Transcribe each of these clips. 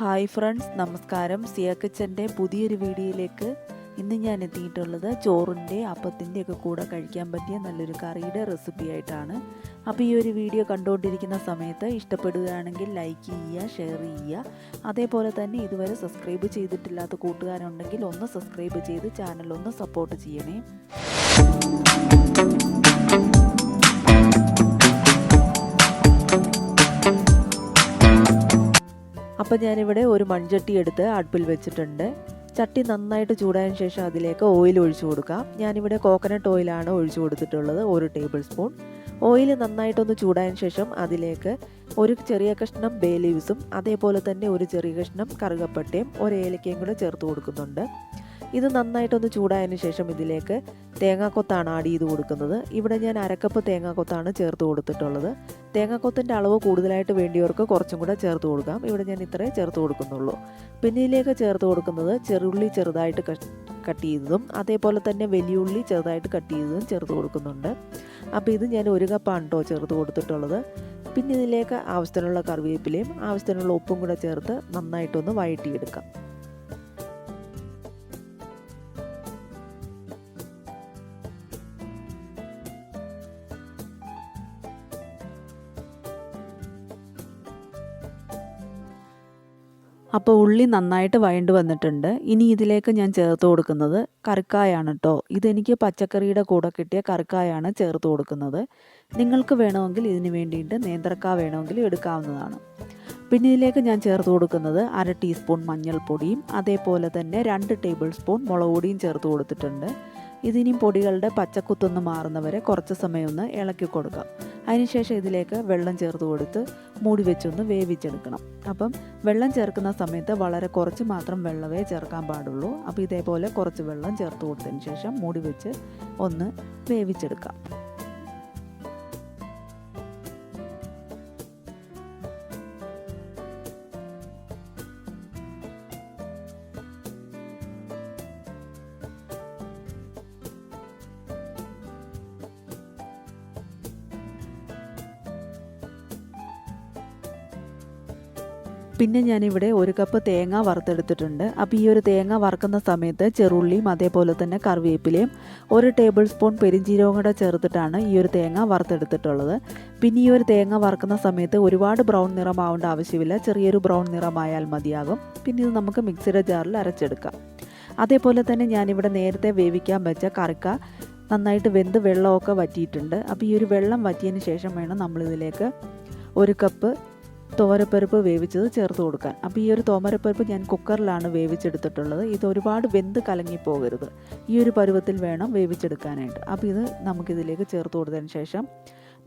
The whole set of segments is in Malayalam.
ഹായ് ഫ്രണ്ട്സ് നമസ്കാരം. സിയ കിച്ചന്റെ പുതിയൊരു വീഡിയോയിലേക്ക് ഇന്ന് ഞാൻ എത്തിയിട്ടുള്ളത് ചോറിന്റെ അപ്പത്തിന്റെ ഒക്കെ കൂടെ കഴിക്കാൻ പറ്റിയ നല്ലൊരു കറിയുടെ റെസിപ്പി ആയിട്ടാണ്. അപ്പോൾ ഈ ഒരു വീഡിയോ കണ്ടുകൊണ്ടിരിക്കുന്ന സമയത്ത് ഇഷ്ടപ്പെടുകയാണെങ്കിൽ ലൈക്ക് ചെയ്യുക ഷെയർ ചെയ്യുക. അതേപോലെ തന്നെ ഇതുവരെ സബ്സ്ക്രൈബ് ചെയ്തിട്ടില്ലാത്ത കൂട്ടുകാരുണ്ടെങ്കിൽ ഒന്ന് സബ്സ്ക്രൈബ് ചെയ്ത് ചാനൽ ഒന്ന് സപ്പോർട്ട് ചെയ്യണേ. അപ്പോൾ ഞാനിവിടെ ഒരു മൺചട്ടി എടുത്ത് അടുപ്പിൽ വെച്ചിട്ടുണ്ട്. ചട്ടി നന്നായിട്ട് ചൂടായതിനു ശേഷം അതിലേക്ക് ഓയിൽ ഒഴിച്ചു കൊടുക്കാം. ഞാനിവിടെ കോക്കനട്ട് ഓയിലാണ് ഒഴിച്ചു കൊടുത്തിട്ടുള്ളത് ഒരു ടേബിൾ സ്പൂൺ ഓയിൽ നന്നായിട്ടൊന്ന് ചൂടായതിനു ശേഷം അതിലേക്ക് ഒരു ചെറിയ കഷ്ണം ബേ ലീവ്സും അതേപോലെ തന്നെ ഒരു ചെറിയ കഷ്ണം കറുകപ്പട്ടയും ഒരു ഏലക്കയും കൂടെ ചേർത്ത് കൊടുക്കുന്നുണ്ട്. ഇത് നന്നായിട്ടൊന്ന് ചൂടായതിനു ശേഷം ഇതിലേക്ക് തേങ്ങാക്കൊത്താണ് ആഡ് ചെയ്ത് കൊടുക്കുന്നത്. ഇവിടെ ഞാൻ അരക്കപ്പ് തേങ്ങാക്കൊത്താണ് ചേർത്ത് കൊടുത്തിട്ടുള്ളത്. തേങ്ങാക്കൊത്തിന്റെ അളവ് കൂടുതലായിട്ട് വേണ്ടിയവർക്ക് കുറച്ചും കൂടെ ചേർത്ത് കൊടുക്കാം. ഇവിടെ ഞാൻ ഇത്രേ ചേർത്ത് കൊടുക്കുന്നുള്ളൂ. പിന്നെ ഇതിലേക്ക് ചേർത്ത് കൊടുക്കുന്നത് ചെറുള്ളി ചെറുതായിട്ട് കട്ട് ചെയ്തതും അതേപോലെ തന്നെ വലിയുള്ളി ചെറുതായിട്ട് കട്ട് ചെയ്തതും ചേർത്ത് കൊടുക്കുന്നുണ്ട്. അപ്പോൾ ഇത് ഞാൻ ഒരു കപ്പാണ് കേട്ടോ ചേർത്ത് കൊടുത്തിട്ടുള്ളത്. പിന്നെ ഇതിലേക്ക് ആവശ്യത്തിനുള്ള കറിവേപ്പിലയും ആവശ്യത്തിനുള്ള ഉപ്പും കൂടെ ചേർത്ത് നന്നായിട്ടൊന്ന് വഴറ്റിയെടുക്കാം. അപ്പോൾ ഉള്ളി നന്നായിട്ട് വഴണ്ട് വന്നിട്ടുണ്ട്. ഇനി ഇതിലേക്ക് ഞാൻ ചേർത്ത് കൊടുക്കുന്നത് കറിക്കായാണ് കേട്ടോ ഇതെനിക്ക് പച്ചക്കറിയുടെ കൂടെ കിട്ടിയ കറിക്കായാണ് ചേർത്ത് കൊടുക്കുന്നത്. നിങ്ങൾക്ക് വേണമെങ്കിൽ ഇതിന് വേണ്ടിയിട്ട് നേന്ത്രക്ക വേണമെങ്കിൽ എടുക്കാവുന്നതാണ്. പിന്നെ ഇതിലേക്ക് ഞാൻ ചേർത്ത് കൊടുക്കുന്നത് അര ടീസ്പൂൺ മഞ്ഞൾപ്പൊടിയും അതേപോലെ തന്നെ രണ്ട് ടേബിൾ സ്പൂൺ മുളക് പൊടിയും ചേർത്ത് കൊടുത്തിട്ടുണ്ട്. ഇതിനും പൊടികളുടെ പച്ചക്കുത്തൊന്ന് മാറുന്നവരെ കുറച്ച് സമയം ഒന്ന് ഇളക്കി കൊടുക്കാം. അതിനുശേഷം ഇതിലേക്ക് വെള്ളം ചേർത്ത് കൊടുത്ത് മൂടി വെച്ചൊന്ന് വേവിച്ചെടുക്കണം. അപ്പം വെള്ളം ചേർക്കുന്ന സമയത്ത് വളരെ കുറച്ച് മാത്രം വെള്ളമേ ചേർക്കാൻ പാടുള്ളൂ. അപ്പോൾ ഇതേപോലെ കുറച്ച് വെള്ളം ചേർത്ത് കൊടുത്തതിന് ശേഷം മൂടി വെച്ച് ഒന്ന് വേവിച്ചെടുക്കാം. പിന്നെ ഞാനിവിടെ ഒരു കപ്പ് തേങ്ങ വറുത്തെടുത്തിട്ടുണ്ട്. അപ്പോൾ ഈ ഒരു തേങ്ങ വറുക്കുന്ന സമയത്ത് ചെറുള്ളിയും അതേപോലെ തന്നെ കറിവേപ്പിലയും ഒരു ടേബിൾ സ്പൂൺ പെരിഞ്ചീരവും കൂടെ ചേർത്തിട്ടാണ് ഈ ഒരു തേങ്ങ വറുത്തെടുത്തിട്ടുള്ളത്. പിന്നെ ഈ ഒരു തേങ്ങ വറുക്കുന്ന സമയത്ത് ഒരുപാട് ബ്രൗൺ നിറമാവേണ്ട ആവശ്യമില്ല. ചെറിയൊരു ബ്രൗൺ നിറമായാൽ മതിയാകും. പിന്നെ ഇത് നമുക്ക് മിക്സിയുടെ ജാറിൽ അരച്ചെടുക്കാം. അതേപോലെ തന്നെ ഞാനിവിടെ നേരത്തെ വേവിക്കാൻ വെച്ച കറിക്ക നന്നായിട്ട് വെന്ത് വെള്ളമൊക്കെ വറ്റിയിട്ടുണ്ട്. അപ്പോൾ ഈ ഒരു വെള്ളം വറ്റിയതിന് ശേഷം വേണം നമ്മളിതിലേക്ക് ഒരു കപ്പ് തോരപ്പരിപ്പ് വേവിച്ചത് ചേർത്ത് കൊടുക്കാൻ. അപ്പോൾ ഈ ഒരു തോമരപ്പരിപ്പ് ഞാൻ കുക്കറിലാണ് വേവിച്ചെടുത്തിട്ടുള്ളത്. ഇത് ഒരുപാട് വെന്ത് കലങ്ങിപ്പോകരുത്. ഈ ഒരു പരുവത്തിൽ വേണം വേവിച്ചെടുക്കാനായിട്ട്. അപ്പോൾ ഇത് നമുക്കിതിലേക്ക് ചേർത്ത് കൊടുത്തതിന് ശേഷം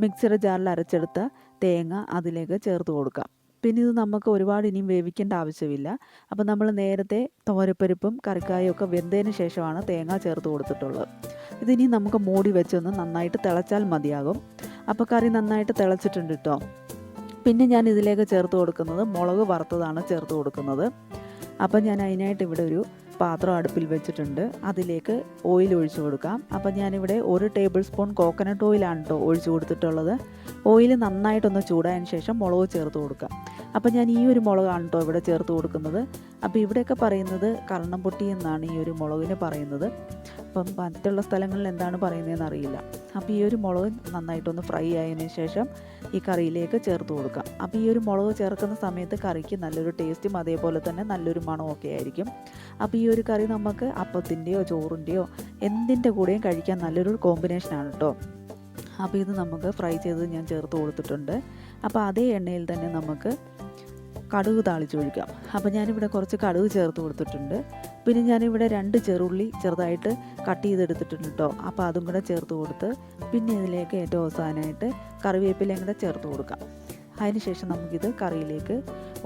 മിക്സിയുടെ ജാറിൽ അരച്ചെടുത്ത തേങ്ങ അതിലേക്ക് ചേർത്ത് കൊടുക്കാം പിന്നെ ഇത് നമുക്ക് ഒരുപാട് ഇനിയും വേവിക്കേണ്ട ആവശ്യമില്ല. അപ്പോൾ നമ്മൾ നേരത്തെ തോരപ്പരിപ്പും കറിക്കായും ഒക്കെ വെന്തതിന് ശേഷമാണ് തേങ്ങ ചേർത്ത് കൊടുത്തിട്ടുള്ളത്. ഇതിനി നമുക്ക് മൂടി വെച്ചൊന്ന് നന്നായിട്ട് തിളച്ചാൽ മതിയാകും. അപ്പോൾ കറി നന്നായിട്ട് തിളച്ചിട്ടുണ്ട് കേട്ടോ പിന്നെ ഞാൻ ഇതിലേക്ക് ചേർത്ത് കൊടുക്കുന്നത് മുളക് വറുത്തതാണ് ചേർത്ത് കൊടുക്കുന്നത്. അപ്പം ഞാൻ അതിനായിട്ട് ഇവിടെ ഒരു പാത്രം അടുപ്പിൽ വെച്ചിട്ടുണ്ട്. അതിലേക്ക് ഓയിൽ ഒഴിച്ചു കൊടുക്കാം. അപ്പം ഞാനിവിടെ ഒരു ടേബിൾ സ്പൂൺ കോക്കനട്ട് ഓയിലാണ് കേട്ടോ ഒഴിച്ചു കൊടുത്തിട്ടുള്ളത്. ഓയിൽ നന്നായിട്ടൊന്ന് ചൂടായതിന് ശേഷം മുളക് ചേർത്ത് കൊടുക്കാം. അപ്പം ഞാൻ ഈ ഒരു മുളകാണ് കേട്ടോ ഇവിടെ ചേർത്ത് കൊടുക്കുന്നത്. അപ്പോൾ ഇവിടെയൊക്കെ പറയുന്നത് കർണം പൊട്ടി എന്നാണ് ഈ ഒരു മുളകിന് പറയുന്നത്. അപ്പം മറ്റുള്ള സ്ഥലങ്ങളിൽ എന്താണ് പറയുന്നതെന്ന് അറിയില്ല. അപ്പോൾ ഈ ഒരു മുളക് നന്നായിട്ടൊന്ന് ഫ്രൈ ആയതിനു ശേഷം ഈ കറിയിലേക്ക് ചേർത്ത് കൊടുക്കാം. അപ്പോൾ ഈ ഒരു മുളക് ചേർക്കുന്ന സമയത്ത് കറിക്ക് നല്ലൊരു ടേസ്റ്റും അതേപോലെ തന്നെ നല്ലൊരു മണവും ഒക്കെ ആയിരിക്കും. അപ്പോൾ ഈ ഒരു കറി നമുക്ക് അപ്പത്തിന്റെയോ ചോറിന്റെയോ എന്തിന്റെ കൂടെയും കഴിക്കാൻ നല്ലൊരു കോമ്പിനേഷനാണ് കേട്ടോ അപ്പോൾ ഇത് നമുക്ക് ഫ്രൈ ചെയ്ത് ഞാൻ ചേർത്ത് കൊടുത്തിട്ടുണ്ട്. അപ്പോൾ അതേ എണ്ണയിൽ തന്നെ നമുക്ക് കടുക് താളിച്ചൊഴിക്കാം അപ്പോൾ ഞാനിവിടെ കുറച്ച് കടുക് ചേർത്ത് കൊടുത്തിട്ടുണ്ട്. പിന്നെ ഞാനിവിടെ രണ്ട് ചെറുള്ളി ചെറുതായിട്ട് കട്ട് ചെയ്തെടുത്തിട്ടുണ്ട് കേട്ടോ അപ്പോൾ അതും കൂടെ ചേർത്ത് കൊടുത്ത് പിന്നെ ഇതിലേക്ക് ഏറ്റവും അവസാനമായിട്ട് കറിവേപ്പിലയും കൂടെ ചേർത്ത് കൊടുക്കാം. അതിനുശേഷം നമുക്കിത് കറിയിലേക്ക്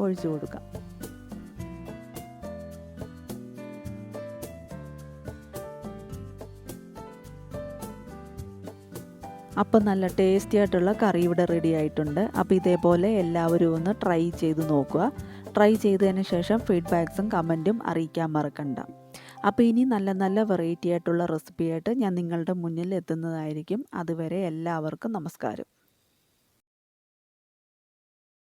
ഒഴിച്ചു കൊടുക്കാം. അപ്പം നല്ല ടേസ്റ്റി ആയിട്ടുള്ള കറി ഇവിടെ റെഡി ആയിട്ടുണ്ട്. അപ്പോൾ ഇതേപോലെ എല്ലാവരും ഒന്ന് ട്രൈ ചെയ്ത് നോക്കുക. ട്രൈ ചെയ്തതിന് ശേഷം ഫീഡ്ബാക്സും കമന്റും അറിയിക്കാൻ മറക്കണ്ട. അപ്പോൾ ഇനി നല്ല നല്ല വെറൈറ്റി ആയിട്ടുള്ള റെസിപ്പിയായിട്ട് ഞാൻ നിങ്ങളുടെ മുന്നിൽ എത്തുന്നതായിരിക്കും. അതുവരെ എല്ലാവർക്കും നമസ്കാരം.